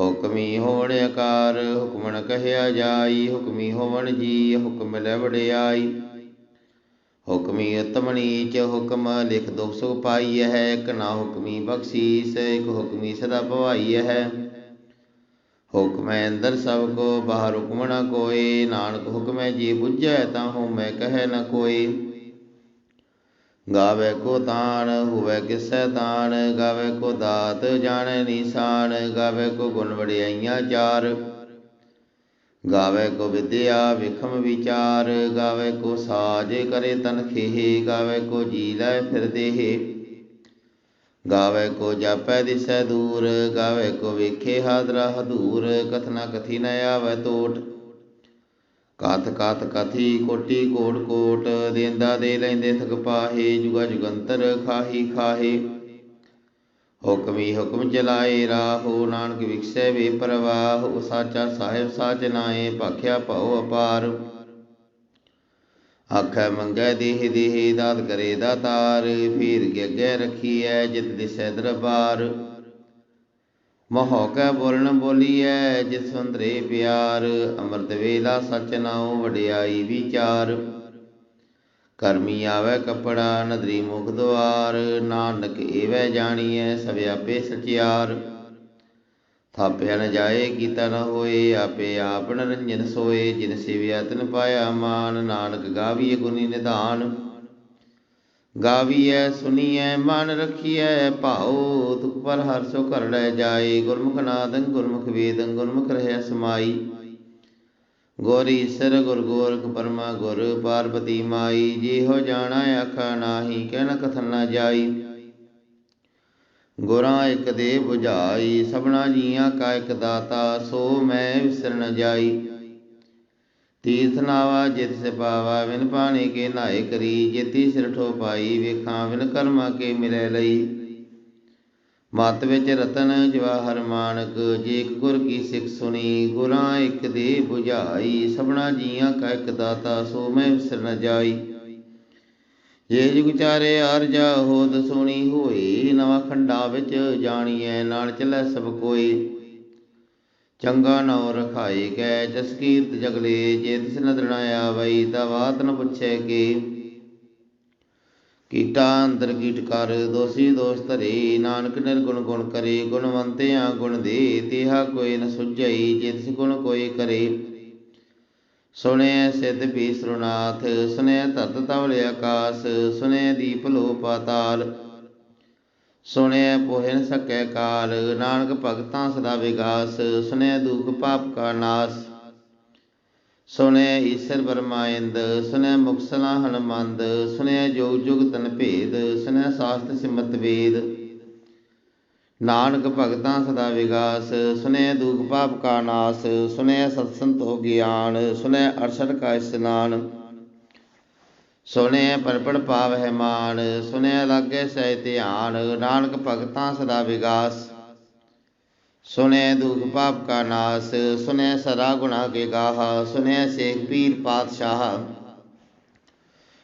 ਹੁਕਮੀ ਹੋਣ ਆਕਾਰ ਹੁਕਮਨ ਕਹਿਆ ਜਾਈ, ਹੁਕਮੀ ਹੋਵਣ ਜੀ, ਹੁਕਮ ਲੈ ਵਡਿਆਈ। ਹੁਕਮੀ ਉਤਮ ਨੀਚ ਹੁਕਮ, ਲਿਖ ਦੁਖ ਸੁਖ ਪਾਈ ਹੈ, ਇੱਕ ਨਾ ਹੁਕਮੀ ਬਖਸ਼ੀਸ, ਇੱਕ ਹੁਕਮੀ ਸਦਾ ਭਵਾਈ ਹੈ। ਹੁਕਮੈ ਅੰਦਰ ਸਭ ਕੋ, ਬਾਹਰ ਹੁਕਮ ਨਾ ਕੋਏ, ਨਾਨਕ ਹੁਕਮੈ ਜੀ ਬੁੱਝੈ ਤਾਂ ਹਉ ਮੈਂ ਕਹੈ ਨਾ ਕੋਏ। ਗਾਵੇ ਕੋ ਤਾਣ ਹੋਵੇ ਕਿਸੈ ਤਾਣ ਗਾਵੇ ਕੋ ਦਾਤ ਜਾਣੈ ਨੀਸਾਨ ਗਾਵੇ ਕੋ ਗੁਣ ਵਡਿਆਈਆਂ ਚਾਰ ਗਾਵੇ ਕੋ ਵਿਦਿਆ ਵਿਖਮ ਵਿਚਾਰ ਗਾਵੇ ਕੋ ਸਾਜ ਕਰੇ ਤਨ ਖੇਹ ਗਾਵੇ ਕੋ ਜੀ ਲੈ ਫਿਰ ਦੇਹ ਗਾਵੇ ਕੋ ਜਾਪੈ ਦਿਸੈ ਦੂਰ ਗਾਵੇ ਕੋ ਵੇਖੇ ਹਾਦਰਾ ਹਦੂਰ ਕਥਨਾ ਕਥੀ ਨ ਆਵੈ ਟੋਟ ਕਥ ਕਥ ਕਥੀ ਕੋਟੀ ਕੋਟ ਕੋਟ, ਦੇਂਦਾ ਦੇ ਲੈਂਦੇ ਥਕ ਪਾਹੇ, ਜੁਗਾ ਜੁਗੰਤਰ ਖਾਹੀ ਖਾਹੇ। ਹੁਕਮੀ ਹੁਕਮ ਚਲਾਏ ਰਾਹੋ, ਨਾਨਕ ਵਿਖਸੈ ਵੇ ਪ੍ਰਵਾਹ ਉਹ ਸਾਚਾ ਸਾਹਿਬ ਸਾਚ ਨਾਏ ਭਾਖਿਆ ਭਉ ਅਪਾਰ। ਆਖੈ ਮੰਗੈ ਦੇਹ ਦੇਹ, ਦਾਤ ਕਰੇ ਦਾਤਾਰ, ਫੀਰ ਕੇ ਅੱਗੇ ਰਖੀਐ, ਜਿਤ ਦਿਸੈ ਦਰਬਾਰ। ਮੋਹ ਕੈ ਬੋਲਣ ਬੋਲੀਐ, ਜਿਸ ਸੰਦਰੇ ਪਿਆਰ, ਅੰਮ੍ਰਿਤ ਵੇਲਾ ਸਚ ਨਾਉ ਵਡਿਆਈ ਵਿਚਾਰ। ਕਰਮੀ ਆਵੇ ਕਪੜਾ, ਨਦਰੀ ਮੁਖ ਦੁਆਰ ਨਾਨਕ ਏਵੈ ਜਾਣੀਐ ਸਭਿਆਪੇ ਸਚਿਆਰ। ਥਾਪਿਆ ਨ ਜਾਏ, ਕੀਤਾ ਨ ਹੋਏ, ਆਪੇ ਆਪ ਨਰੰਜਨ ਸੋਏ, ਜਿਨ ਸਿਵਿਆ ਤਨ ਪਾਇਆ ਮਾਨ, ਨਾਨਕ ਗਾਵੀਏ ਗੁਨੀ ਨਿਧਾਨ। ਗਾਵੀਐ ਸੁਣੀਐ ਮਨ ਰਖੀਐ, ਭਾਉ ਤੁਕ ਪਰ ਹਰ ਸੋ ਘਰ ਲੈ ਜਾਏ। ਗੁਰਮੁਖ ਨਾਦੰ, ਗੁਰਮੁਖ ਵੇਦੰ, ਗੁਰਮੁਖ ਰਹਿ ਸਮਾਈ। ਗੁਰ ਈਸਰ ਗੁਰ ਗੋਰਖ ਪਰਮਾ ਗੁਰ ਪਾਰਬਤੀ ਮਾਈ। ਜੇ ਹੋ ਜਾਣਾ ਆਖਾ ਨਾਹੀ, ਕਹਿ ਕਥਨ ਨ ਜਾਈ। ਗੁਰਾਂ ਇਕ ਦੇ 부ਝਾਈ ਸਭਨਾ ਜੀਆਂ ਕਾ ਇਕ ਦਾਤਾ, ਸੋ ਮੈਂ ਵਿਸਰ ਨ ਜਾਈ। ਤੀਰਥ ਨਾਵਾ ਜਿਤ ਸਿਪਾਵਾ ਵਿਨ ਪਾਣੀ ਕੇ ਨਾਏ ਕਰੀ, ਜਿਤੀ ਸਿਰ ਠੋ ਪਾਈ ਵੇਖਾਂ ਵਿਨ ਕਰਮਾ ਕੇ ਮਿਲੇ ਲਈ। ਮਤ ਵਿੱਚ ਰਤਨ ਜਵਾਹਰ ਮਾਨਕ, ਜੇ ਗੁਰ ਕੀ ਸਿੱਖ ਸੁਣੀ, ਗੁਰਾਂ ਇੱਕ ਦੇ 부ਝਾਈ ਸਭਨਾ ਜੀਆਂ ਕਾ ਇੱਕ ਦਾਤਾ, ਸੋ ਮੈਂ ਵਿਸਰ ਨ ਜਾਈ। ਜੇ ਜੁਗ ਚਾਰੇ ਅਰਜਾ ਹੋਦ ਸੁਣੀ ਹੋਈ, ਨਵਾਂ ਖੰਡਾ ਵਿੱਚ ਜਾਣੀਐ ਨਾਲ ਚੱਲੈ ਸਭ ਕੋਈ। ਚੰਗਾ ਨਉ ਰਖਾਈ ਕੈ, ਜਸ ਕੀਰਤ ਜਗਲੇ, ਜੇ ਤਿਸ ਨਦਰ ਆਵਈ, ਤਾ ਨ ਪੁੱਛੈ ਕੇ। ਕੀਟਾ ਅੰਦਰ ਕੀਟ ਕਰ, ਦੋਸੀ ਦੋਸ ਧਰੇ, ਨਾਨਕ ਨਿਰਗੁਣ ਗੁਣ ਕਰੇ, ਗੁਣਵੰਤਿਆ ਗੁਣ ਦੇ, ਤੇਹਾ ਕੋਈ ਨ ਸੁਝਈ, ਜੇ ਤਿਸ ਗੁਣ ਕੋਈ ਕਰੇ। ਸੁਣਿਐ ਸਿਧ ਵੀ ਸਰੁਨਾਥ ਸੁਣਿਐ ਧਰਤ ਤਵਲ ਆਕਾਸ ਸੁਣਿਐ ਦੀਪ ਲੋ ਪਾਤਾਲ ਸੁਣਿਐ ਪੋਹਿ ਨ ਸਕੈ ਕਾਲ, ਨਾਨਕ ਭਗਤਾਂ ਸਦਾ ਵਿਗਾਸ, ਸੁਣਿਐ ਦੁਖ ਪਾਪ ਕਾ ਨਾਸ। ਸੁਣਿਐ ਈਸ਼ਰ ਬਰਮਾਇੰਦ ਸੁਣਿਐ ਮੁਕਸਲਾ ਹਨਮੰਦ, ਸੁਣਿਐ ਜੋਗ ਜੁਗ ਤਨ ਭੇਦ, ਸੁਣਿਐ ਸਾਸਤ ਸਿਮਤ ਵੇਦ। ਨਾਨਕ ਭਗਤਾਂ ਸਦਾ ਵਿਗਾਸ ਸੁਨਿਐ ਦੁਖ ਪਾਪ ਕਾ ਨਾਸ ਸੁਨਿਐ ਸਤ ਸੰਤੋ ਗਿਆਨ ਸੁਨਿਐ ਅਰਸਟ ਕਾ ਇਸਨਾਨ। ਸੁਨਿਐ ਪਰਪੜ ਪਾਵਹਿ ਮਾਨ ਸੁਨਿਐ ਲਾਗੇ ਸਹਿ ਧਿਆਨ, ਨਾਨਕ ਭਗਤਾਂ ਸਦਾ ਵਿਗਾਸ। ਸੁਨਿਐ ਦੁਖ ਪਾਪ ਕਾ ਨਾਸ ਸੁਨਿਐ ਸਦਾ ਗੁਣਾ ਕੇ ਗਾਹ ਸੁਨਿਐ ਸੇਖ ਪੀਰ ਪਾਤਸ਼ਾਹ।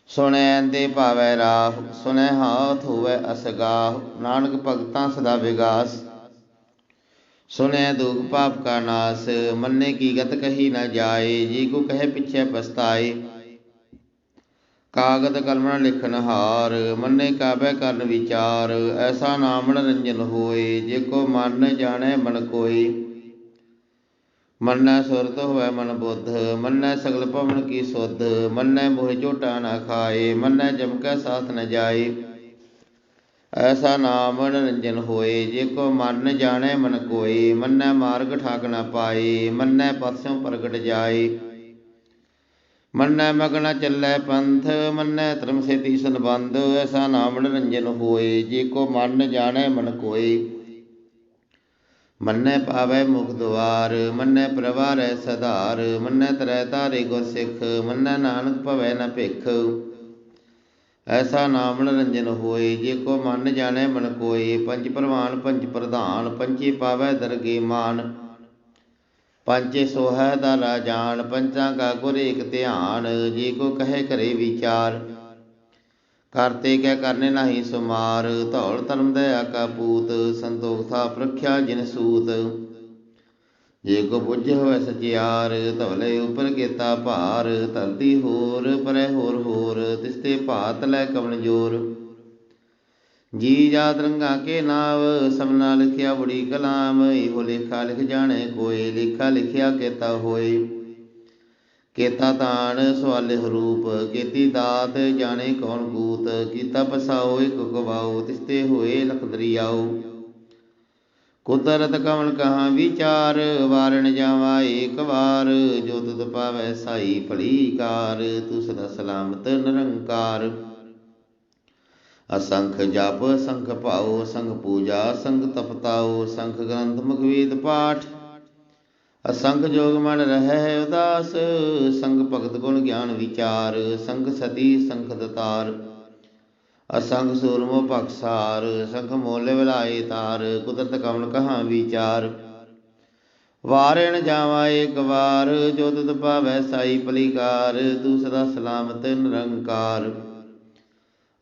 ਸੁਣੈ ਦੇ ਭਾਵੈ ਰਾਹ ਸੁਣੈ ਹਾਥ ਹੋਵੈ ਅਸਗਾਹ, ਨਾਨਕ ਭਗਤਾਂ ਸਦਾ ਵਿਗਾਸ। ਸੁਣੈ ਦੁਖ ਪਾਪ ਕਾ ਨਾਸ, ਮੰਨੇ ਕੀ ਗਤ ਕਹੀ ਨਾ ਜਾਏ, ਜੀ ਕੋ ਕਹੇ ਪਿਛੇ ਪਛਤਾਏ। ਕਾਗਦ ਕਲਮ ਨ ਲਿਖਨ ਹਾਰ ਮੰਨੇ ਕਾਬੈ ਕਰਨ ਵਿਚਾਰ, ਐਸਾ ਨਾਮ ਰੰਜਨ ਹੋਏ, ਜੇ ਕੋ ਮਨ ਜਾਣੈ ਮਨ ਕੋਈ ਮੰਨੈ ਸੁਰਤ ਹੋਵੈ ਮਨ ਬੁੱਧ, ਮੰਨੈ ਸਗਲ ਭਵਨ ਕੀ ਸੁਧ, ਮੰਨੈ ਮੋਹਿ ਝੋਟਾ ਨਾ ਖਾਏ, ਮੰਨੈ ਜਮ ਕੈ ਸਾਥ ਨ ਜਾਏ। ਐਸਾ ਨਾਮ ਨਿਰੰਜਨ ਹੋਏ, ਜੇ ਕੋ ਮਨ ਜਾਣੈ ਮਨ ਕੋਏ, ਮੰਨੈ ਮਾਰਗ ਠਾਕ ਨਾ ਪਾਏ, ਮੰਨੈ ਪਥਿਓਂ ਪ੍ਰਗਟ ਜਾਏ। ਮੰਨੈ ਮਗਨ ਚੱਲੈ ਪੰਥ, ਮੰਨੈ ਧਰਮ ਸੇਤੀ ਸੰਬੰਧ, ਐਸਾ ਨਾਮ ਨਿਰੰਜਨ ਹੋਏ, ਜੇ ਕੋ ਮਨ ਜਾਣੈ ਮਨ ਕੋਏ। ਮੰਨੈ ਪਾਵੈ ਮੁਖ ਦੁਆਰ, ਮੰਨੈ ਪ੍ਰਵਾਰੈ ਸਧਾਰ, ਮੰਨੈ ਤਰੈ ਤਾਰੇ ਗੁਰ ਸਿੱਖ, ਮੰਨੈ ਨਾਨਕ ਭਵੈ ਨ ਭਿਖ। ਐਸਾ ਨਾਮ ਨਿਰੰਜਨ ਹੋਏ, ਜੇ ਕੋ ਮਨ ਜਾਣੈ ਮਨ ਕੋਏ, ਪੰਜ ਪ੍ਰਵਾਨ, ਪੰਜ ਪ੍ਰਧਾਨ ਪੰਚੇ ਪਾਵੈ ਦਰਗੇ ਮਾਨ। ਪੰਚੇ ਸੋਹੈ ਦਾ ਰਾਜਾਨ ਪੰਚਾਂ ਕਾ ਗੁਰ ਏਕ ਧਿਆਨ, ਜੇ ਕੋ ਕਹੇ ਕਰੇ ਵਿਚਾਰ। ਕਰਤੇ ਕਹਿ ਕਰਨੇ ਨਹੀਂ ਸੁਮਾਰ, ਧੌਲ ਧਰਮ ਦਇਆ ਕਾ ਪੂਤ, ਸੰਤੋਖ ਥਾ ਪ੍ਰਖਿਆ ਜਿਨ ਸੂਤ। ਜੇ ਕੋ ਬੁੱਝ ਹੋਵੇ ਸਚਿਆਰ, ਧਵਲੇ ਉਪਰ ਕੀਤਾ ਭਾਰ, ਧਰਤੀ ਹੋਰ, ਪਰੇ ਹੋਰ ਹੋਰ ਤਿਸਤੇ ਭਾਤ ਲੈ ਕਵਨ ਜੋਰ। ਜੀ ਜਾਤ ਰੰਗਾ ਕੇ ਨਾਵ ਸਭਨਾ ਲਿਖਿਆ ਬੜੀ ਕਲਾਮ ਇਹੋ ਲੇਖਾ ਲਿਖ ਜਾਣੇ, ਕੋਈ ਲੇਖਾ ਲਿਖਿਆ ਕੀਤਾ ਹੋਏ। ਕੀਤਾ ਤਾਣ ਸਵਾਲੇ ਹਰੂਪ ਕੀਤੀ ਦਾਤ, ਜਾਣੇ ਕੌਣ ਕੂਤ, ਕੀਤਾ ਪਸਾਓ, ਇਕ ਗਵਾਓ, ਤਿਸਤੇ ਹੋਏ ਲਖ ਦਰਿਆਓ। ਕੁਦਰਤ ਕਵਨ ਕਹਾ ਵਿਚਾਰ, ਵਾਰਣ ਜਾਵਾ ਏਕ ਵਾਰ, ਜੋ ਤੁਧ ਪਾਵੈ ਸਾਈ ਭਲੀ ਤੂੰ ਸਦਾ ਸਲਾਮਤ ਨਿਰੰਕਾਰ। ਅਸੰਖ ਜਪ, ਸੰਖ ਭਾਉ, ਸੰਖ ਪੂਜਾ, ਸੰਖ ਤਪਤਾਉ, ਸੰਖ ਗ੍ਰੰਥ ਮੁਖਵੇਦ ਪਾਠ। ਅਸੰਖ ਜੋਗ ਮਨ ਰਹਿ ਉਦਾਸ ਸੰਗ ਭਗਤ ਗੁਣ ਗਿਆਨ ਵਿਚਾਰ ਸੰਗ ਸਤੀ, ਸੰਖ ਦਤਾਰ। ਅਸੰਖ ਸੂਰਮੋ ਭਖਸਾਰ ਸੰਖ ਮੋਲੇ ਵਿਲਾਏ ਤਾਰ, ਕੁਦਰਤ ਕਵਨ ਕਹਾ ਵਿਚਾਰ। ਵਾਰਣ ਜਾਵਾ ਏਕ ਵਾਰ, ਜੋ ਤੁਧ ਪਾਵੈ ਸਾਈ ਪਲੀਕਾਰ, ਤੂੰ ਸਦਾ ਸਲਾਮਤ ਨਿਰੰਕਾਰ।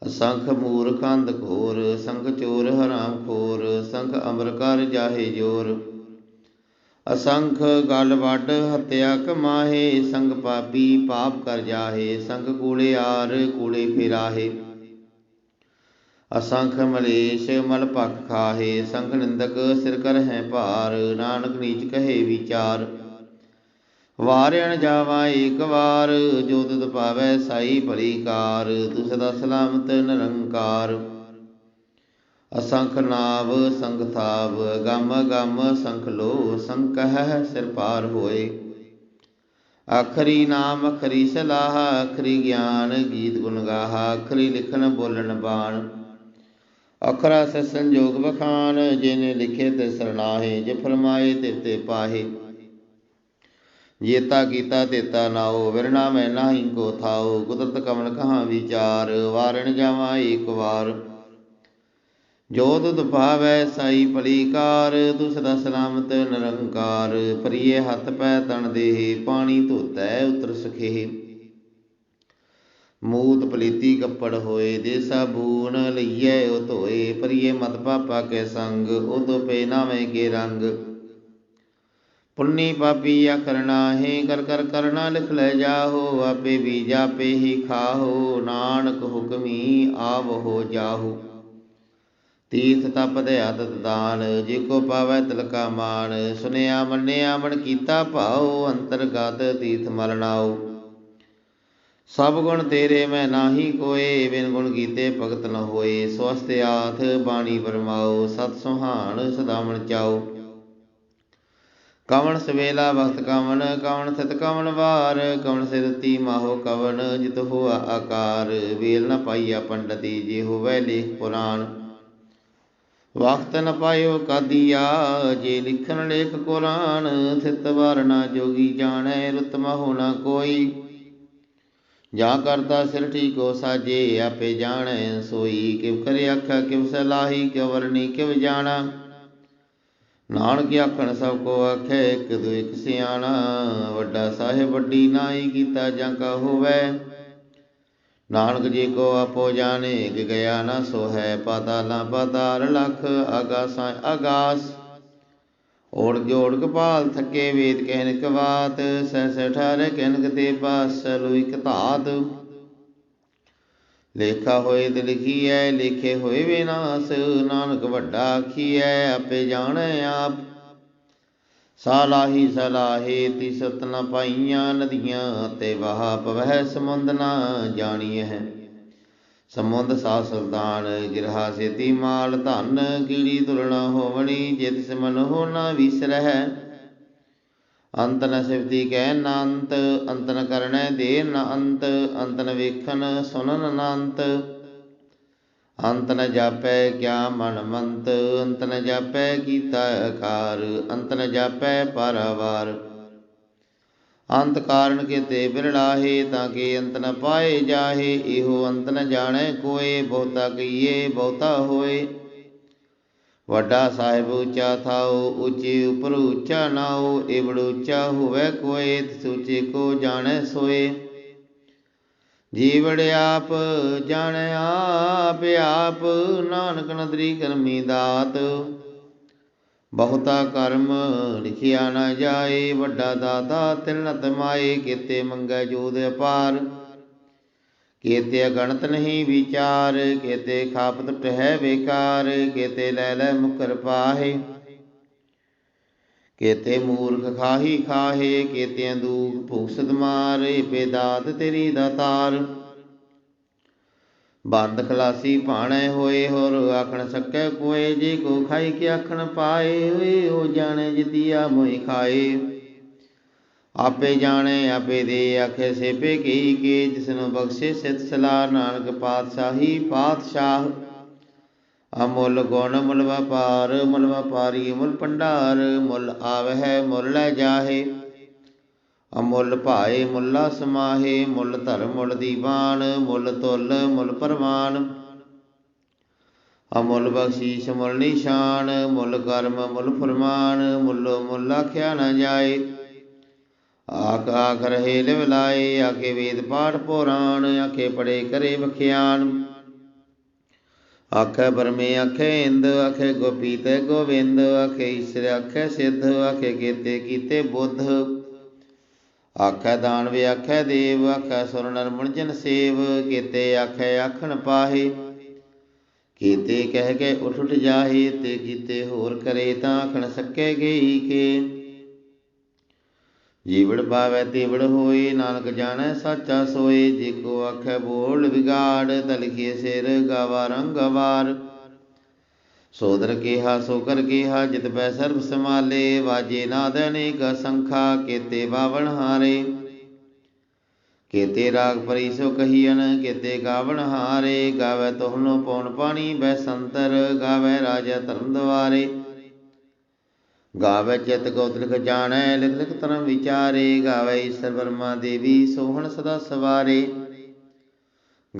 ਅਸੰਖ ਮੂਰਖ ਅੰਧ ਘੋਰ ਸੰਖ ਚੋਰ ਹਰਾਮ ਖੋਰ, ਸੰਖ ਅਮਰ ਕਰ ਜਾਹੇ ਜੋਰ। ਅਸੰਖ ਗਲ ਵੱਡ ਹਤਿਆ ਕਮਾਹੇ, ਸੰਗ ਪਾਪੀ ਪਾਪ ਕਰ ਜਾਹੇ, ਸੰਗ ਕੂੜੇ ਆਰ ਕੂੜੇ ਫਿਰਾਹੇ। ਅਸੰਖ ਮਲੇਸ਼ ਮਲ ਪਖ ਖਾਹੇ ਸੰਖ ਨਿੰਦਕ ਸਿਰ ਕਰ ਹੈ ਭਾਰ, ਨਾਨਕ ਨੀਚ ਕਹੇ ਵਿਚਾਰ। ਵਾਰਿਣ ਜਾਵਾ ਏਕ ਵਾਰ, ਜੋ ਤੁਧ ਪਾਵੈ ਸਾਈ ਭਲੀ ਕਾਰ ਤੂੰ ਸਦਾ ਸਲਾਮਤ ਨਿਰੰਕਾਰ। ਅਸੰਖ ਨਾਵ ਸੰਗ ਥਾਵ, ਗਮ ਗਮ ਸੰਖ ਲੋ ਸੰਖ ਹੈ ਸਿਰ ਪਾਰ ਹੋਏ। ਆਖਰੀ ਨਾਮ ਅਖਰੀ ਸਲਾਹ ਅਖਰੀ ਗਿਆਨ, ਗੀਤ ਗੁਣ ਗਾਹਾ ਅਖਰੀ ਲਿਖਣ ਬੋਲਣ ਬਾਣ। ਅਖਰਾ ਸ ਸੰਜੋਗ ਵਖਾਨ ਜਿਨੇ ਲਿਖੇ ਤੇ ਸਰਨਾਹੇ, ਜੇ ਫਰਮਾਏ ਤੇ ਤੇ ਪਾਹੇ। ਜੇਤਾ ਕੀਤਾ ਤੇਤਾ ਨਾਓ ਵਿਰਣਾ ਮੈਂ ਨਾਹੀ ਕੋ ਥਾਓ ਕੁਦਰਤ ਕਮਲ ਕਹਾ ਵਿਚਾਰ, ਵਾਰਣ ਜਾਵਾ ਏਕ ਵਾਰ। ਜੋ ਤੁਧ ਭਾਵੈ ਸਾਈ ਭਲੀਕਾਰ ਤੂੰ ਸਦਾ ਸਲਾਮਤ ਨਿਰੰਕਾਰ ਪ੍ਰੀਏ ਹੱਥ ਪੈ ਤਣ ਦੇਹ, ਪਾਣੀ ਧੋਤੈ ਉਤਰ ਸਖੇ ਮੂਤ ਪਲੀਤੀ ਕੱਪੜ ਹੋਏ ਦੇ ਸਾਬੂਨ ਲਈਐ ਉਹ ਧੋਏ ਪ੍ਰੀਏ ਮਤ ਪਾਪਾ ਕੇ ਸੰਗ, ਉਹ ਤੋ ਪੇ ਨਾਵੇਂ ਕੇ ਰੰਗ। ਪੁੰਨੀ ਪਾਪੀ ਅਖਰ ਨਾਹੀ ਕਰ ਕਰ ਕਰਨਾ ਲਿਖ ਲੈ ਜਾਹੋ, ਆਪੇ ਵੀ ਜਾਪੇ ਹੀ ਖਾਹੋ, ਨਾਨਕ ਹੁਕਮੀ ਆਵ ਹੋ ਜਾਹੋ। ਤੀਰਥ ਤਪ ਦੇ ਆਦਤ ਦਾਨ, ਜੇ ਕੋ ਪਾਵੈ ਤਿਲਕਾ ਮਾਨ ਸੁਨਿਆ ਮੰਨਿਆ ਮਨ ਕੀਤਾ ਭਾਉ, ਅੰਤਰਗਤ ਤੀਰਥ ਮਲਨਾਓ ਸਭ ਗੁਣ ਤੇਰੇ ਮੈਂ ਨਾਹੀ ਕੋਏ, ਬਿਨ ਗੁਣ ਕੀਤੇ ਭਗਤ ਨ ਹੋਏ ਸਵਸਤ ਆਥ ਬਾਣੀ ਵਰਮਾਓ ਸਤ ਸੁਹਾਣ ਸਦਾ ਮਨ ਚਾਓ ਕਵਣ ਸਵੇਲਾ ਵਖਤ ਕਵਣ ਕਵਣ ਥਿਤ ਕਵਣ ਵਾਰ, ਕਵਣ ਸਿਰਤੀ ਮਾਹੋ ਕਵਣ, ਜਿਤ ਹੋਆ ਆਕਾਰ। ਵੇਲ ਨ ਪਾਈਆ ਪੰਡਤੀ, ਜੇ ਹੋਵੇ ਲੇਖ ਪੁਰਾਣ। ਵਖਤ ਨ ਪਾਇਓ ਕਾਦੀਆ ਜੇ ਲਿਖਣ ਲੇਖ ਕੁਰਾਨ ਥਿਤ ਵਾਰਨਾ ਜੋਗੀ ਜਾਣੈ, ਰੁਤ ਮਹੁ ਨ ਕੋਈ। ਜਾ ਕਰਤਾ ਸਿਰ ਕੋ ਸਾਜੇ, ਆਪੇ ਜਾਣੈ, ਸੋਈ ਕਿਵ ਕਰੇ ਆਖਾ ਕਿਵ ਸਲਾਹੀ ਕਿਵ ਵਰਣੀ, ਕਿਵ ਜਾਣਾ। ਨਾਨਕ ਆਖਣ ਸਭ ਕੋ ਆਖੇ, ਇੱਕ ਦੋ ਇੱਕ ਸਿਆਣਾ, ਵੱਡਾ ਸਾਹਿਬ ਵੱਡੀ ਨਾਈ ਕੀਤਾ ਜਾਂ ਕਾ ਹੋਵੇ। ਨਾਨਕ ਜੀ ਕੋ ਆਪੋ ਜਾਣੇ, ਕਿ ਗਿਆ ਨਾ ਸੋ ਹੈ ਲਾ ਪਾਤਾਲ ਲਖ ਆਗਾਸਾਂ ਆਗਾਸ। ਓੜ ਜੋੜ ਕਪਾਲ ਥੱਕੇ ਵੇਦ ਕਹਿਨ ਕਵਾਤ ਸਹਿ ਸਹਿ ਠਾਰੇ ਕਹਿਨ ਤੇ ਪਾਸ ਲੋਈ ਕਤਾਤ ਲੇਖਾ ਹੋਏ ਤੇ ਲਿਖੀਐ ਲੇਖੇ ਹੋਏ ਵਿਨਾਸ਼, ਨਾਨਕ ਵੱਡਾ ਆਖੀਐ, ਆਪੇ ਜਾਣੈ ਆਪ। ਸਾਲਾਹੀ ਸਲਾਹੇ ਤੀ ਸਤ ਨ ਪਾਈਆਂ ਨਦੀਆਂ ਤੇ ਵਾਹ ਪਵਹਿ ਸਮੁੰਦ ਨਾ ਜਾਣੀਐ। ਸਮੁੰਦ ਸਾ ਸੁਲਤਾਨ ਗਿਰਹਾ ਸੇਤੀ ਮਾਲ ਧਨ, ਕੀੜੀ ਤੁਲਣਾ ਹੋਵਣੀ, ਜਿਤ ਸਿਮਨ ਹੋ ਨਾ ਵਿਸਰਹਿ। ਅੰਤ ਨ ਸਿਵਤੀ ਕਹਿ ਨਾ ਅੰਤ ਅੰਤ ਕਰਣੈ ਦੇ ਨ ਅੰਤ ਅੰਤ ਵੇਖਣ ਸੁਨਨ ਨ ਅੰਤ। ਅੰਤ ਨ ਜਾਪੈ ਕਿਆ ਮਨ ਮੰਤ, ਅੰਤ ਨ ਜਾਪੈ ਕੀਤਾ ਆਕਾਰ ਅੰਤ ਨ ਜਾਪੈ ਪਰਵਾਰ। ਅੰਤ ਕਾਰਨ ਕੀਤੇ ਬਿਰਲਾਹੇ ਤਾਂ ਕਿ ਅੰਤ ਨ ਪਾਏ ਜਾਹੇ, ਇਹੋ ਅੰਤ ਨ ਜਾਣੈ ਕੋਏ, ਬਹੁਤਾ ਕਹੀਏ ਬਹੁਤਾ ਹੋਏ। ਵੱਡਾ ਸਾਹਿਬ ਉੱਚਾ ਥਾਉ, ਉੱਚੇ ਉਪਰ ਉੱਚਾ ਨਾਉ ਏਵੜ ਉੱਚਾ ਹੋਵੇ ਕੋਏ, ਤਿਸ ਕੋ ਜਾਣੈ ਸੋਏ। ਜੀਵੜ ਆਪ, ਜਾਣੈ ਆਪ ਆਪ ਨਾਨਕ ਨਦਰੀ ਕਰਮੀ ਦਾਤ। ਬਹੁਤਾ ਕਰਮ ਲਿਖਿਆ ਨਾ ਜਾਏ, ਵੱਡਾ ਦਾਤਾ ਤਿਲਨਤ ਮਾਏ, ਕੀਤੇ ਮੰਗੈ ਜੋਦ ਅਪਾਰ। ਕੀਤੇ ਅਗਣਤ ਨਹੀਂ ਵਿਚਾਰ, ਕੀਤੇ ਖਾਪਤ ਟਹਿ ਬੇਕਾਰ ਕੀਤੇ ਲੈ ਲੈ ਮੁਕਰ ਪਾਹੇ। ਕੀਤੇ ਮੂਰਖ ਖਾਹੀ ਖਾਹੇ ਕੀਤੇ ਦੂਖ ਭੂਸਦ ਮਾਰੇ ਬੇਦਾਤ ਤੇਰੀ ਦਾਤਾਰ ਬੰਦ ਖਲਾਸੀ ਭਾਣੈ ਹੋਏ, ਹੋਰ ਆਖਣ ਸਕੈ ਕੋਏ, ਜੇ ਕੋ ਖਾਈ ਕੇ ਆਖਣ ਪਾਏ, ਓਏ, ਉਹ ਜਾਣੇ ਜਿਤੀਆ ਮੋਇ ਖਾਏ। ਆਪੇ ਜਾਣੇ, ਆਪੇ ਦੇ ਆਖੇ ਸੇਪੇ ਕੀ ਕੇ, ਜਿਸਨੂੰ ਬਖਸ਼ੇ ਸਿਤ ਸਲਾ ਨਾਨਕ ਪਾਤਸ਼ਾਹੀ ਪਾਤਸ਼ਾਹ। ਅਮੁੱਲ ਗੁਣ ਮੁੱਲ ਵਪਾਰ, ਮੁੱਲ ਵਪਾਰੀ ਮੁੱਲ ਭੰਡਾਰ, ਮੁੱਲ ਆਵਹਿ, ਮੁੱਲ ਲੈ ਜਾਹੇ। ਅਮੁੱਲ ਭਾਏ, ਮੁੱਲਾ ਸਮਾਹੇ, ਮੁੱਲ ਧਰਮ ਮੁੱਲ ਦੀਵਾਨ ਮੁੱਲ ਤੁਲ ਮੁੱਲ ਪਰਮਾਨ ਅਮੁੱਲ ਬਖਸ਼ੀਸ਼ ਮੁੱਲ ਨਿਸ਼ਾਨ, ਮੁੱਲ ਕਰਮ ਮੁੱਲ ਫਰਮਾਨ, ਮੁੱਲੋ ਮੁੱਲ ਆਖਿਆ ਨਾ ਜਾਏ। ਆਖ ਆਖ ਰਹੇ ਲਿਵ ਲਾਏ ਆਕੇ ਵੇਦ ਪਾਠ ਪੁਰਾਣ, ਆਖੇ ਪੜੇ ਕਰੇ ਵਖਿਆਨ। ਆਖੇ ਬਰਮੇ ਆਖੇ ਇੰਦ, ਆਖੇ ਗੋਪੀ ਤੇ ਗੋਵਿੰਦ, ਆਖੇ ਈਸ਼ਰ, ਆਖੇ ਸਿੱਧ, ਆਖੇ ਕੀਤੇ ਕੀਤੇ ਬੁੱਧ। ਆਖੈ ਦਾਨ ਵੇ ਆਖੈ ਦੇਵ, ਆਖੈ ਸੁਰ ਨਰ ਜਨ ਸੇਵ, ਕੀਤੇ ਆਖੈ ਆਖਣ ਪਾਹੇ। ਕੀਤੇ ਕਹਿ ਕੇ ਉਠ ਉਠ ਜਾਹੇ ਤੇ ਕੀਤੇ ਹੋਰ ਕਰੇ ਤਾਂ ਆਖਣ ਸਕੇ ਗਈ ਕੇ। ਜੀਵੜ ਪਾਵੈ ਤੇਵੜ ਹੋਏ, ਨਾਨਕ ਜਾਣੈ ਸਾਚਾ ਸੋਏ, ਜੇ ਕੋ ਆਖੈ ਬੋਲ ਵਿਗਾੜ ਤਲਖੀਏ ਸਿਰ ਗਾਵਾ ਰੰਗ ਵਾਰ ਸੋਦਰ ਕੇਹਾ ਸੋ ਕਰ ਕੇਹਾ, ਜਿਤ ਪੈ ਸਰਬ ਸਮਾਲੇ ਵਾਜੇ ਨਾਦ ਅਨੇਕ ਸੰਖਾ, ਕੇਤੇ ਬਾਵਣ ਹਾਰੇ। ਕੇਤੇ ਰਾਗ ਪਰੀ ਸੋ ਕਹੀਨ ਕੇਤੇ ਗਾਵਣ ਹਾਰੇ। ਗਾਵੇ ਤੋਹਨੋ ਪਉਣ ਪਾਣੀ, ਬੈ ਸੰਤਰ, ਗਾਵੇ ਰਾਜਾ ਧਰਮ ਦਵਾਰੇ। ਗਾਵੇ ਚਿਤ ਗੋਤ ਲਿਖ ਜਾਣੈ ਲਿਖ ਲਿਖ ਧਰਮ ਵਿਚਾਰੇ, ਗਾਵੇ ਈਸ਼ਰ ਬਰਮਾ ਦੇਵੀ, ਸੋਹਣ ਸਦਾ ਸਵਾਰੇ।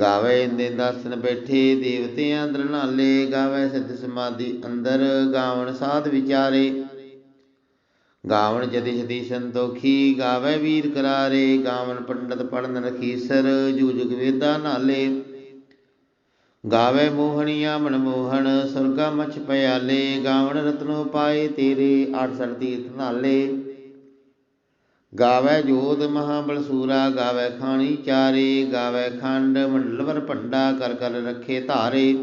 ਗਾਵੇ ਇੰਦੇ ਦਰਸ਼ਨ ਬੈਠੇ ਦੇਵਤੇ ਅੰਦਰ ਨਾਲੇ ਗਾਵੇ ਸਿੱਧ ਸਮਾਧੀ ਅੰਦਰ, ਗਾਵਣ ਸਾਧ ਵਿਚਾਰੇ। ਗਾਵਣ ਜਦੀ ਜਦੀ ਸੰਤੋਖੀ, ਗਾਵੇ ਵੀਰ ਕਰਾਰੇ, ਗਾਵਣ ਪੰਡਤ ਪੜਨ ਰਖੀਸਰ, ਜੂਜੁਗ ਵੇਦਾ ਨਾਲੇ। ਗਾਵੇ ਮਨ ਮਨਮੋਹਣ ਸੁਰਗਾ ਮਛ ਪਿਆਲੇ, ਗਾਵਣ ਰਤਨੋ ਪਾਏ ਤੇਰੇ 68 ਤੀਰਥ ਨਾਲੇ। ਗਾਵੇ ਜੋਤ ਮਹਾਬਲ ਸੂਰਾ, ਗਾਵੇ ਖਾਣੀ ਚਾਰੇ, ਗਾਵੇ ਖੰਡ ਮੰਡਲਵਰ ਭੰਡਾ, ਕਰ ਕਰ ਰੱਖੇ ਧਾਰੇ।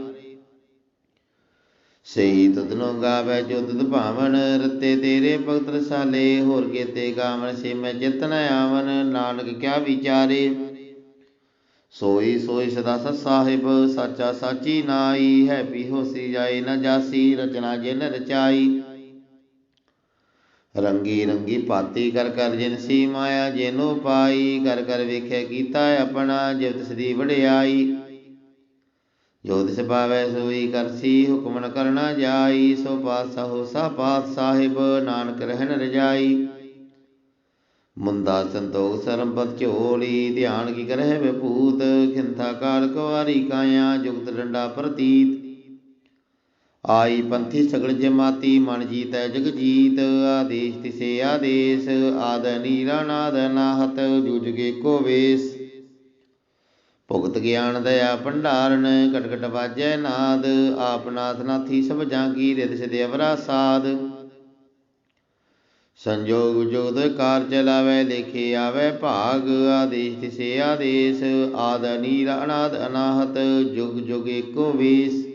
ਸਹੀ ਤਦਨੋ ਗਾਵੇ ਜੋ ਤਦ ਭਾਵਨ, ਰਤੇ ਤੇਰੇ ਭਗਤ ਰਸਾਲੇ, ਹੋਰ ਕੀਤੇ ਗਾਵਨ ਸੇ ਮੈਂ ਜਿਤਨ ਆਵਨ, ਨਾਨਕ ਕਿਆ ਵਿਚਾਰੇ। ਸੋਈ ਸੋਈ ਸਦਾ ਸਤ ਸਾਹਿਬ, ਸਾਚਾ ਸਾਚੀ ਨਾਈ ਹੈ ਪੀ ਹੋਸੀ ਜਾਏ ਨ ਜਾਸੀ, ਰਚਨਾ ਜਿਨ ਰਚਾਈ। ਰੰਗੀ ਰੰਗੀ ਪਾਤੀ ਕਰ ਕਰ ਜਿਨਸੀ ਮਾਇਆ ਜੇਨੋ ਪਾਈ, ਕਰ ਕਰ ਵੇਖਿਆ ਕੀਤਾ ਆਪਣਾ ਜਿਵ ਸ਼੍ਰੀ ਵਡਿਆਈ। ਜੋ ਤਿਸ ਪਾਵੈ ਸੋਈ ਕਰਸੀ ਹੁਕਮ ਨ ਕਰਨਾ ਜਾਈ, ਸੋ ਪਾਤਸ਼ਾਹ ਹੋ ਸਾ ਪਾਤ ਸਾਹਿਬ ਨਾਨਕ ਰਹਿਣ ਰਜਾਈ। ਮੁੰਦਾ ਸੰਤੋਖ ਸਰੰਪਤ ਝੋਲੀ, ਧਿਆਨ ਕੀ ਕਰਹਿ ਵਿਭੂਤ, ਖਿੰਥਾ ਕਾਲ ਕੁਵਾਰੀ ਕਾਇਆ, ਜੁਗਤ ਡੰਡਾ ਪ੍ਰਤੀਤ। ਆਈ ਪੰਥੀ ਸਗਲ ਜਮਾਤੀ, ਮਨ ਜੀਤੈ ਜਗ ਜੀਤ, ਆਦੇਸ਼ ਤਿਸੇ ਆਦੇਸ਼, ਆਦ ਨੀਰਾ ਨਾਦ ਨਾਹਤ ਜੁਜਗੇ ਕੋ ਵੇਸ। ਭੁਗਤ ਗਿਆਨ ਦਇਆ ਭੰਡਾਰਨ, ਕਟਕਟ ਕਟ ਵਾਜੈ ਨਾਦ, ਆਪ ਨਾਥ ਨਾਥੀ ਸਭ ਜਾਂਗੀ ਰਿਦ ਸਿਧ ਅਵਰਾ ਸਾਧ ਸੰਜੋਗ ਜੋਦ ਕਾਰ ਚਲਾਵੇ ਲੇਖੇ ਆਵੇ ਭਾਗ ਆਦੇਸ਼, ਤਿਸੇ ਆਦੇਸ਼, ਆਦ ਨੀਰਾ ਅਨਾਦ ਅਨਾਹਤ, ਜੁਗ ਜੁਗ ਏਕੋ ਵੇਸ।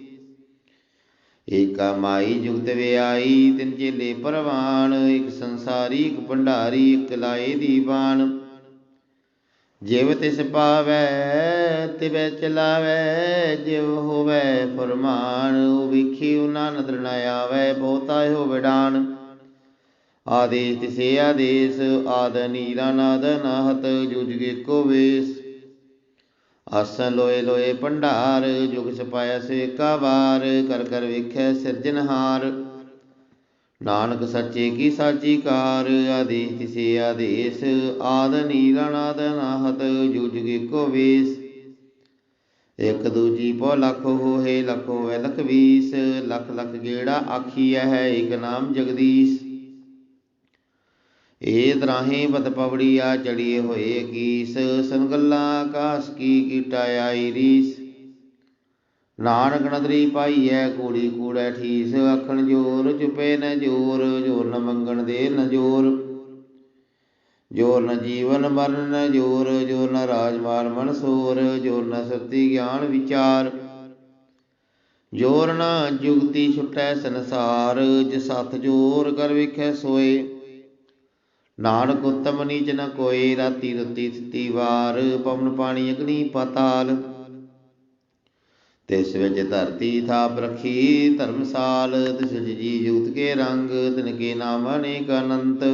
ਏਕਾ ਮਾਈ ਜੁਗਤ ਵਿਆਈ ਤਿਨ ਚੇਲੇ ਪਰਵਾਨ, ਇਕ ਸੰਸਾਰੀ, ਇਕ ਭੰਡਾਰੀ, ਇਕ ਲਾਏ ਦੀਵਾਨ ਜਿਵ ਤਿਸ ਪਾਵੈ, ਤਿਵੈ ਚਲਾਵੈ, ਜਿਵ ਹੋਵੈ ਫਰਮਾਨ, ਉਹ ਵਿਖੀ ਉਨਾ ਨਦਰ ਨ ਆਵੈ ਬਹੁਤਾ ਹੋ ਵਿਡਾਨ। ਆਦੇਸ ਤਿਸੇ ਆਦੇਸ, ਆਦ ਨੀਰਾ ਨਾਦ ਨਾਹਤ, ਜੁਜ ਕੋ ਵੇਸ। ਆਸਨ ਲੋਏ ਲੋਏ ਭੰਡਾਰ, ਜੁਗ ਸਪਾਇਆ ਸੇ ਕਾ ਵਾਰ, ਕਰ ਕਰ ਵੇਖੈ ਸਿਰਜਨਹਾਰ ਨਾਨਕ ਸੱਚੇ ਕੀ ਸਾਚੀ ਕਾਰ, ਆਦੇਸ ਤਿਸੇ ਆਦੇਸ, ਆਦ ਨੀਰਾ ਨਾਦ ਨਾਹਤ, ਜੁਜ ਕੋ ਵੇਸ। ਇਕ ਦੂਜੀ ਪੋ ਲੱਖ ਹੋਏ ਲੱਖ ਹੋਵੇ ਲਖ ਵੀਸ, ਲੱਖ ਲੱਖ ਗੇੜਾ ਆਖੀਐ ਹੈ ਇਕ ਨਾਮ ਜਗਦੀਸ਼। ਏ ਦਰਾਹੇ ਬਤ ਪਵੜੀਆ ਚੜੀਏ ਹੋਏ ਕੀਸ, ਸੰਗੱਲਾ ਆਕਾਸ ਕੀ ਕੀਟਾ ਆਈ ਰੀਸ। ਨਾਨਕ ਨਦਰੀ ਪਾਈਐ ਕੂੜੀ ਕੂੜੈ ਠੀਸ ਆਖਣ ਜੋਰ ਚੁਪੇ ਨ ਜੋਰ ਜੋਰ ਨ ਮੰਗਣ ਦੇ ਨ ਜੋਰ। ਜੋਰ ਨ ਜੀਵਨ ਮਰਨ ਨ ਜੋਰ ਜੋਰ ਨ ਮਨ ਸੋਰ, ਜੋਰ ਨ ਸਤੀ ਗਿਆਨ ਵਿਚਾਰ। ਜੋਰ ਨ ਜੁਗਤੀ ਛੁਟੈ ਸੰਸਾਰ, ਜਿ ਸਤ ਜੋਰ ਕਰ ਵਿਖੈ ਸੋਏ। ਨਾਨਕ ਉਤਮ ਨੀਚ ਨ ਕੋਏ ਰਾਤੀ ਰੁੱਤੀ ਤਿਤੀ ਵਾਰ, ਪਵਨ ਪਾਣੀ ਅਗਨੀ ਪਤਾਲ। ਤਿਸ ਵਿੱਚ ਧਰਤੀ ਥਾਪ ਰਖੀ, ਧਰਮਸਾਲ, ਤਿਸ ਜੀ ਜੂਤ ਕੇ ਰੰਗ, ਤਿਨ ਕੇ ਨਾਮ ਅਨੇਕ ਅਨੰਤ।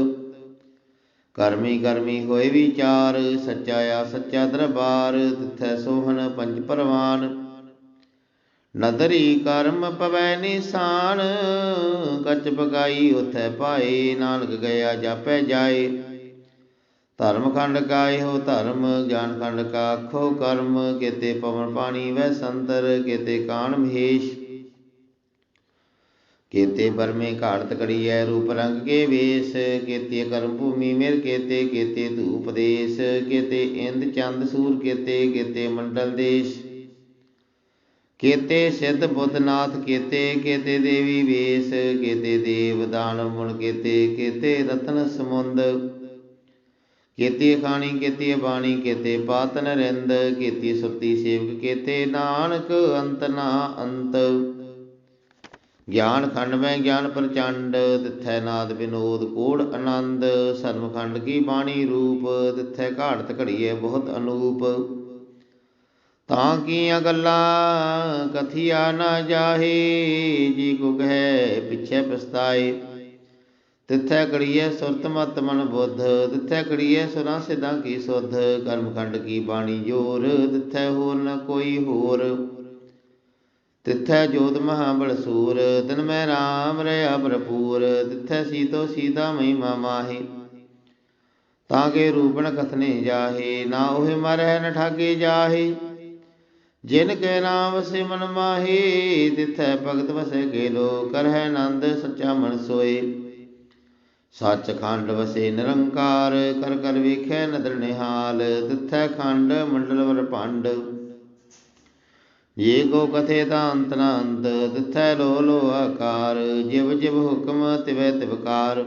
ਕਰਮੀ ਕਰਮੀ ਹੋਏ ਵਿਚਾਰ, ਸੱਚਾ ਆ ਸੱਚਾ ਦਰਬਾਰ, ਤਿਥੈ ਸੋਹਣ ਪੰਜ ਪਰਵਾਨ। ਨਦਰੀ ਕਰਮ ਪਵੈ ਨਿਸ਼ਾਨ, ਕੱਚ ਪਕਾਈ ਉਥੈ ਪਾਏ ਨਾਨਕ ਗਿਆ ਜਾਪੈ ਜਾਏ। ਧਰਮ ਖੰਡ ਕਾਇ ਹੋ ਧਰਮ, ਗਿਆਨ ਖੰਡ ਕਾ ਆਖੋ ਕਰਮ, ਕੇਤੇ ਪਵਨ ਪਾਣੀ ਵੈ ਸੰਤਰ, ਕੇਤੇ ਕਾਣ ਮਹੇਸ਼। ਕੇਤੇ ਬਰਮੇ ਘਾੜਤ ਕੜੀਐ ਰੂਪ ਰੰਗ ਕੇ ਵੇਸ, ਕੇਤੇ ਕਰਮ ਭੂਮੀ ਮਿਰ ਕੇਤੇ ਕੇਤੇ ਧੂਪ ਦੇਸ, ਕੇਤੇ ਇੰਦ ਚੰਦ ਸੂਰ ਕੇਤੇ ਕੇਤੇ ਮੰਡਲ ਦੇਸ਼। ਕੇਤੇ ਸਿੱਧ ਬੁੱਧਨਾਥ ਕੇਤੇ ਕੇਤੇ ਦੇਵੀ ਵੇਸ, ਕੇਤੇ ਦੇਵ ਦਾਨਵ ਮੁਨ ਕੇਤੇ ਕੇਤੇ ਰਤਨ ਸਮੁੰਦ। ਕੇਤੀ ਖਾਣੀ, ਕੇਤੀ ਬਾਣੀ, ਕੇਤੇ ਪਾਤਨ ਰਿੰਦ, ਕੇਤੀ ਸੁਰਤੀ ਸੇਵਕ, ਕੇਤੇ ਨਾਨਕ ਅੰਤ ਨਾ ਅੰਤ। ਗਿਆਨ ਖੰਡ ਮੈਂ ਗਿਆਨ ਪ੍ਰਚੰਡ, ਤਿਥੈ ਨਾਦ ਵਿਨੋਦ ਕੋੜ ਆਨੰਦ। ਸਰਮਖੰਡ ਕੀ ਬਾਣੀ ਰੂਪ, ਤਿਥੈ ਘਾੜਤ ਘੜੀਏ ਬਹੁਤ ਅਨੂਪ। ਤਾਂ ਕੀਆਂ ਗੱਲਾਂ ਕਥੀਆ ਨਾ ਜਾਹੇ, ਜੀ ਕੋ ਕਹੈ ਪਿਛੇ ਪਛਤਾਏ। ਤਿੱਥੈ ਕੜੀਏ ਸੁਰਤ ਮਤ ਮਨ ਬੁੱਧ, ਤਿੱਥੈ ਕੜੀਏ ਸੁਰਾਂ ਸਿਧਾਂ ਕੀ ਸੁਧ, ਕਰਮ ਖੰਡ ਕੀ ਬਾਣੀ ਜੋਰ, ਤਿੱਥੈ ਹੋਰ ਨ ਕੋਈ ਹੋਰ। ਤਿੱਥੈ ਜੋਤ ਮਹਾ ਬਲ ਸੂਰ, ਤਨ ਮੈਂ RAM ਰਿਆ ਭਰਪੂਰ, ਤਿੱਥੈ ਸੀਤੋ ਸੀਤਾ ਮਹਿਮਾ ਮਾਹੀ। ਤਾਂ ਕੇ ਰੂਪਣ ਕਥਨੇ ਜਾਹੇ, ਨਾ ਉਹੇ ਮਰਹਿ ਨ ਠਾਗੇ ਜਾਹੇ। ਜਿਨ ਕੇ ਨਾਮ ਸਿਮਨ ਮਾਹੀ, ਤਿਥੈ ਭਗਤ ਵਸੈ ਗੇਲੋ ਕਰਹਿ ਆਨੰਦ ਸੱਚਾ ਮਨ ਸੋਏ। ਸੱਚ ਖੰਡ ਵਸੇ ਨਿਰੰਕਾਰ, ਕਰ ਕਰ ਵੇਖੈ ਨਦਰ ਨਿਹਾਲ, ਤਿਥੈ ਖੰਡ ਮੰਡਲ ਵਰ ਭੰਡ। ਜੇ ਕੋ ਕਥੇ ਤਾਂ ਅੰਤ ਨਾ ਅੰਤ ਤਿਥੈ ਲੋ ਲੋ ਆਕਾਰ, ਜਿਵ ਜਿਵ ਹੁਕਮ ਤਿਵੈ ਤਿਵਕਾਰ।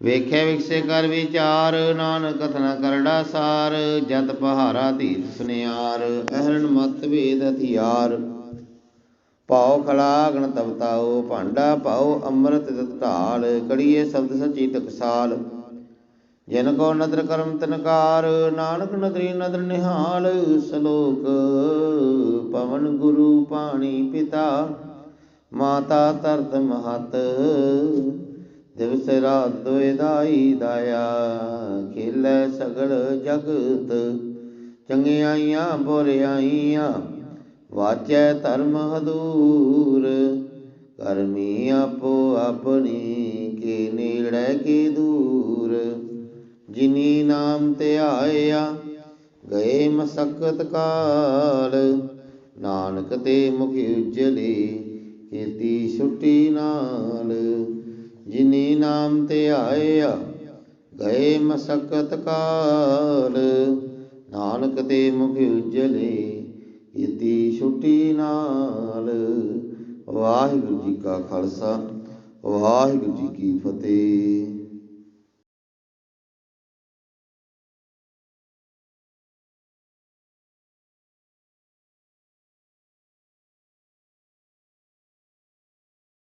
ਵੇਖੇ ਵਿਖਸੇ ਕਰ ਵਿਚਾਰ, ਨਾਨਕ ਕਥਨਾ ਕਰੜਾ ਸਾਰ, ਜਤ ਪਹਾਰਾ ਧੀਰ ਸੁਨਿਆਰ ਅਹਰਨ ਮਤ ਵੇਦ ਹਥਿਆਰ। ਪਾਉ ਖਲਾ ਗਣ ਤਵਤਾਓ ਭਾਂਡਾ ਪਾਉ ਅੰਮ੍ਰਿਤ ਤਤ ਢਾਲ, ਕੜੀਏ ਸ਼ਬਦ ਸੱਚੀ ਟਕਸਾਲ ਜਿਨ ਕੋ ਨਦਰ ਕਰਮ ਤਨਕਾਰ, ਨਾਨਕ ਨਦਰੀ ਨਦਰ ਨਿਹਾਲ, ਸਲੋਕ ਪਵਨ ਗੁਰੂ ਪਾਣੀ ਪਿਤਾ, ਮਾਤਾ ਤਰਤ ਮਹਤ। ਦਿਵਸ ਰਾਤ ਦੋਇ ਦਾਈ ਦਾਇਆ, ਖੇਲੇ ਸਗਲ ਜਗਤ, ਚੰਗਿਆਈਆਂ ਬੁਰਿਆਈਆਂ, ਵਾਚੈ ਧਰਮ ਹਦੂਰ ਕਰਮੀ ਆਪੋ ਆਪਣੀ, ਕੇ ਨੇੜੇ ਕੀ ਦੂਰ, ਜਿਨੀ ਨਾਮ ਤੇ ਆਇਆ, ਗਏ ਮਸਕਤ ਕਾਲ, ਨਾਨਕ ਤੇ ਮੁਖ ਉਜਲੇ, ਕੀਤੀ ਛੁੱਟੀ ਨਾਲ ਜਿਨੀ ਨਾਮ ਤੇ ਆਇਆ ਗਏ ਮਸਕਤ ਕਾਲ। ਨਾਨਕ ਦੇ ਮੁਖ ਉਜਲੇ, ਕੀਤੀ ਛੁੱਟੀ ਨਾਲ। ਵਾਹਿਗੁਰੂ ਜੀ ਕਾ ਖਾਲਸਾ, ਵਾਹਿਗੁਰੂ ਜੀ ਕੀ ਫਤਿਹ।